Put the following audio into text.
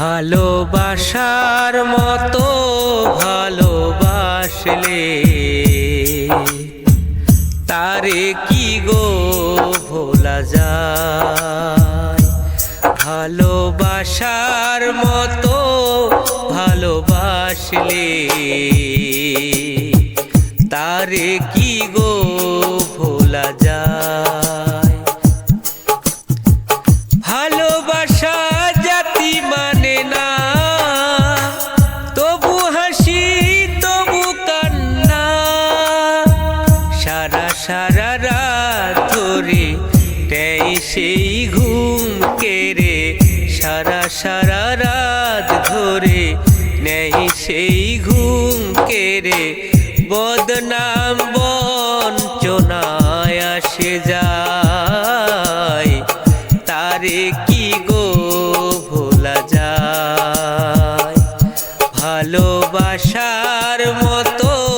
ভালোবাসার মতো ভালোবাসলে তারে কি গো ভোলা যায়? ভালোবাসার মতো ভালোবাসলে তারে কি গো ভোলা যায়? ভালোবাসা সারা রাত ধরে দেয় সেই ঘুম কেড়ে, সারা সারা রাত ধরে নেই সেই ঘুম কেড়ে, বদনাম বঞ্চনায় আসে যায়। তারে কি গো ভোলা যায়? ভালোবাসার মতো